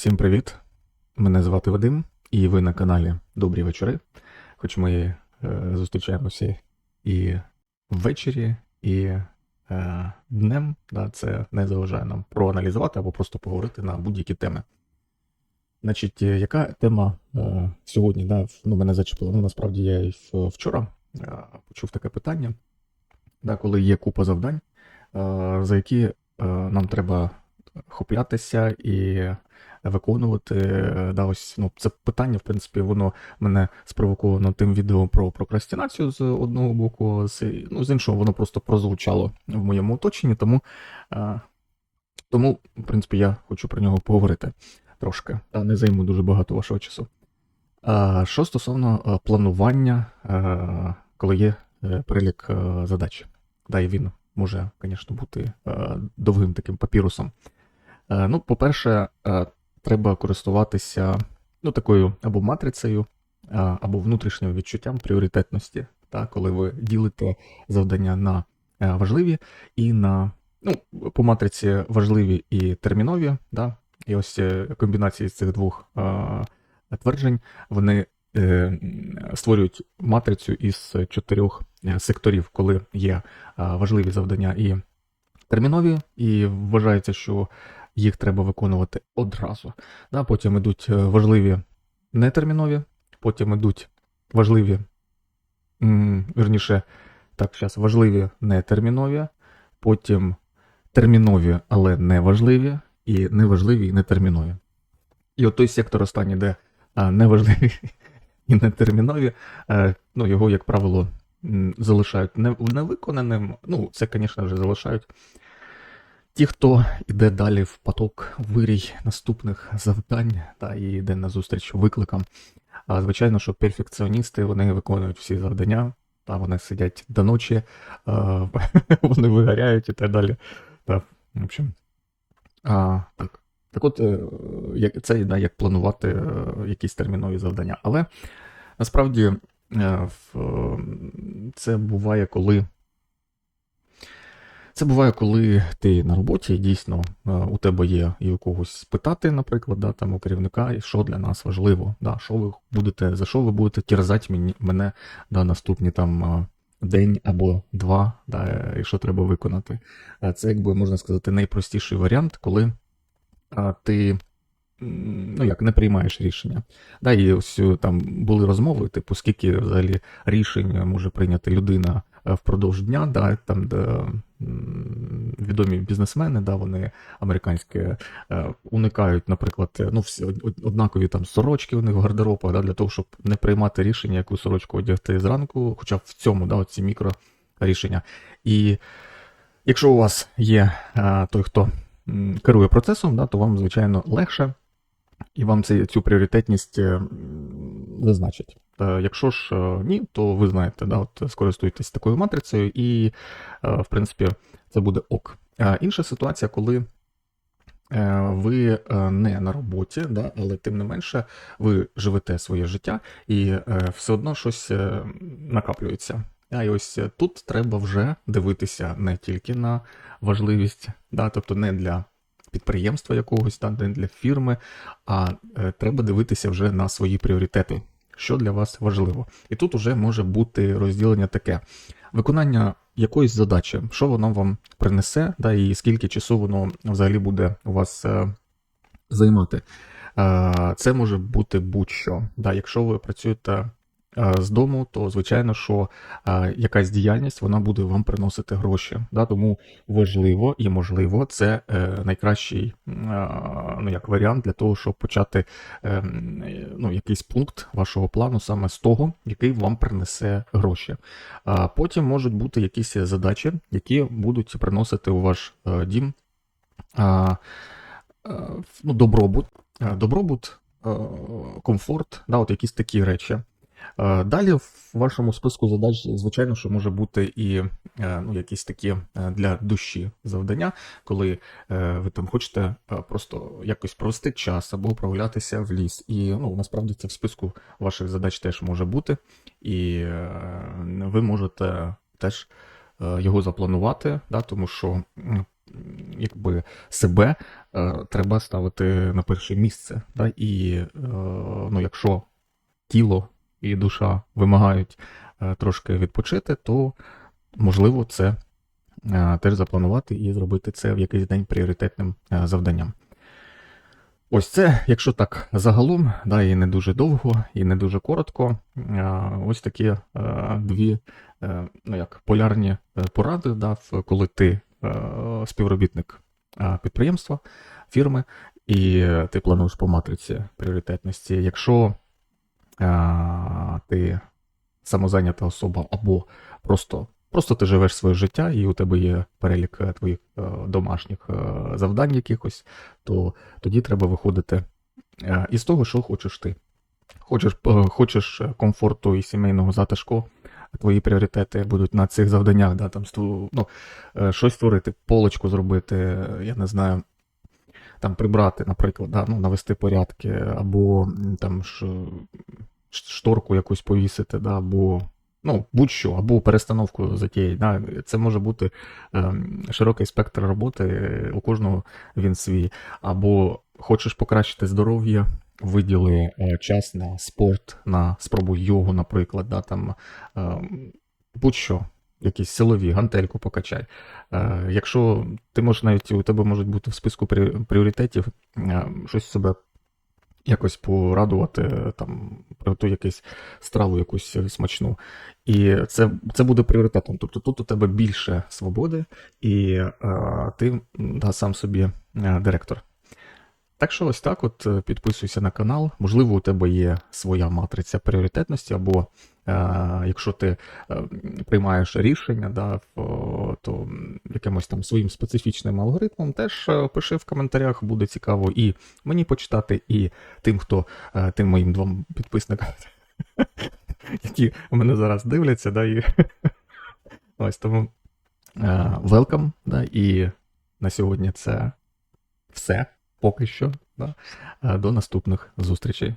Всім привіт! Мене звати Вадим, і ви на каналі Добрі вечори. Хоч ми е, зустрічаємося і ввечері, і е, днем, да, це не заважає нам проаналізувати або просто поговорити на будь-які теми. Значить, е, яка тема е, сьогодні да, ну, мене зачепила? Ну, насправді я вчора е, почув таке питання, да, коли є купа завдань, е, за які е, нам треба хоплятися і виконувати. Е, Да, ось, ну, це питання, в принципі, воно мене спровоковано тим відео про прокрастинацію з одного боку, з, ну, з іншого, воно просто прозвучало в моєму оточенні, тому, е, тому, в принципі, я хочу про нього поговорити трошки, та не займу дуже багато вашого часу. Що стосовно е, планування, коли є перелік задач, да, і він може, звісно, бути довгим таким папірусом. Е, Ну, по-перше, е, треба користуватися ну, такою або матрицею, е, або внутрішнім відчуттям пріоритетності, та, коли ви ділите завдання на важливі і на ну, по матриці важливі і термінові. Да? І ось комбінації цих двох тверджень вони створюють матрицю із чотирьох секторів, коли є важливі завдання і термінові, і вважається, що їх треба виконувати одразу. Да, потім йдуть е, важливі нетермінові, потім йдуть важливі, вірніше, так, зараз важливі нетермінові, потім термінові, але не важливі, і неважливі і нетермінові. І от той сектор останній, де а, неважливі і нетермінові, е, ну, його, як правило, залишають невиконаним. Ну, це, звісно вже залишають ті, хто йде далі в поток, вирій наступних завдань та і йде на зустріч викликам. А звичайно, що перфекціоністи вони виконують всі завдання, та вони сидять до ночі, вони вигоряють і так далі. Та, в общем, а, так. Так от, е, це да, як планувати е, якісь термінові завдання. Але насправді е, це буває, коли. Це буває, коли ти на роботі, дійсно е, у тебе є і у когось спитати, наприклад, да, там у керівника, і що для нас важливо, да, що ви будете, за що ви будете терзати мене да, наступні там е, день або два, да, е, і що треба виконати. Це, якби можна сказати, найпростіший варіант, коли ти ну як не приймаєш рішення. Да, і ось там були розмови, типу, скільки взагалі рішень може прийняти людина впродовж дня, да, там, де відомі бізнесмени, да, вони американські е, уникають, наприклад, е, ну, всі од- од- однакові там сорочки у них в гардеробах, да, для того, щоб не приймати рішення, яку сорочку одягти зранку, хоча в цьому, да, ці мікро рішення. І якщо у вас є е, той, хто керує процесом, да, то вам, звичайно, легше, і вам цю пріоритетність е, зазначить. Е, Якщо ж е, ні, то ви знаєте, да, от скористуйтесь такою матрицею, і, е, в принципі, це буде ок. Інша ситуація, коли ви не на роботі, да, але тим не менше ви живете своє життя і все одно щось накаплюється. А і ось тут треба вже дивитися не тільки на важливість, да, тобто не для підприємства якогось, да, не для фірми, а треба дивитися вже на свої пріоритети, що для вас важливо. І тут вже може бути розділення таке: виконання якоїсь задачі, що воно вам принесе, да, і скільки часу воно взагалі буде у вас е, займати. Е, Це може бути будь-що. Да, якщо ви працюєте з дому, то звичайно, що е, якась діяльність вона буде вам приносити гроші. Да, тому важливо і можливо, це е, найкращий е, ну, як варіант для того, щоб почати е, е, ну, якийсь пункт вашого плану саме з того, який вам принесе гроші. А потім можуть бути якісь задачі, які будуть приносити у ваш е, дім е, ну, добробут, е, добробут, е, комфорт, да, от якісь такі речі. Е, Далі в вашому списку задач, звичайно, що може бути і е, ну, якісь такі е, для душі завдання, коли ви там хочете просто якось провести час або прогулятися в ліс. І ну, насправді це в списку ваших задач теж може бути, і ви можете теж його запланувати, да, тому що якби себе треба ставити на перше місце. Да? І ну, якщо тіло і душа вимагають е, трошки відпочити, то можливо це е, теж запланувати і зробити це в якийсь день пріоритетним е, завданням. Ось це, якщо так загалом, да, і не дуже довго, і не дуже коротко. Ось такі дві ну як, полярні поради, да, коли ти співробітник підприємства, фірми, і ти плануєш по матриці пріоритетності. Якщо ти самозайнята особа або просто, просто ти живеш своє життя, і у тебе є перелік е, твоїх е, домашніх е, завдань якихось, то тоді треба виходити із того, що хочеш ти. Хочеш, хочеш комфорту і сімейного затишку, твої пріоритети будуть на цих завданнях, да, там, ну, щось створити, полочку зробити, я не знаю, там прибрати, наприклад, да, ну, навести порядки, або там ш- шторку якусь повісити, да, або ну, будь-що, або перестановку затіяти. Да. Це може бути ем, широкий спектр роботи, е, у кожного він свій. Або хочеш покращити здоров'я, виділи е, час на спорт, на спробу йогу, наприклад, да, там, ем, будь-що. Якісь силові, гантельку покачай. Е, якщо ти можеш навіть у тебе можуть бути в списку пріоритетів е, щось себе якось порадувати, там, приготуй якусь страву якусь е, смачну. І це, це буде пріоритетом. Тобто тут у тебе більше свободи, і е, ти да, сам собі е, директор. Так що ось так, от е, підписуйся на канал. Можливо, у тебе є своя матриця пріоритетності, або якщо ти е, приймаєш рішення, да, то якимось там своїм специфічним алгоритмом, теж е, пиши в коментарях, буде цікаво і мені почитати, і тим, хто е, тим моїм двом підписникам, які мене зараз дивляться, да, і ось тому е, welcome, да, і на сьогодні це все поки що. Е, До наступних зустрічей.